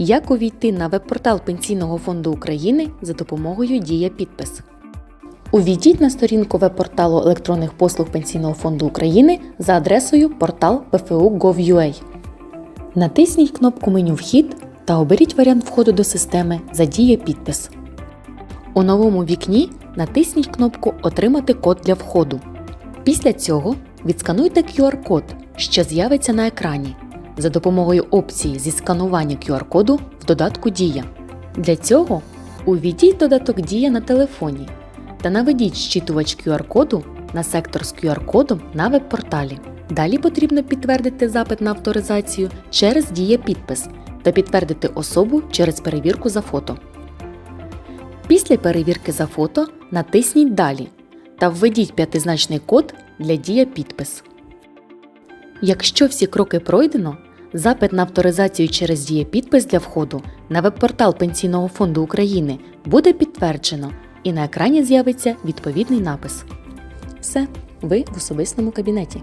Як увійти на веб-портал Пенсійного фонду України за допомогою Дія підпис. Увійдіть на сторінку веб-порталу електронних послуг Пенсійного фонду України за адресою портал pfu.gov.ua. Натисніть кнопку меню Вхід та оберіть варіант входу до системи за Дія підпис. У новому вікні натисніть кнопку Отримати код для входу. Після цього відскануйте QR-код, що з'явиться на екрані за допомогою опції зі сканування QR-коду в додатку Дія. Для цього увійдіть додаток Дія на телефоні та наведіть щитувач QR-коду на сектор з QR-кодом на веб-порталі. Далі потрібно підтвердити запит на авторизацію через Дія підпис та підтвердити особу через перевірку за фото. Після перевірки за фото натисніть Далі та введіть п'ятизначний код для Дія підпис. Якщо всі кроки пройдено, запит на авторизацію через дієпідпис для входу на веб-портал Пенсійного фонду України буде підтверджено і на екрані з'явиться відповідний напис. Все, ви в особистому кабінеті.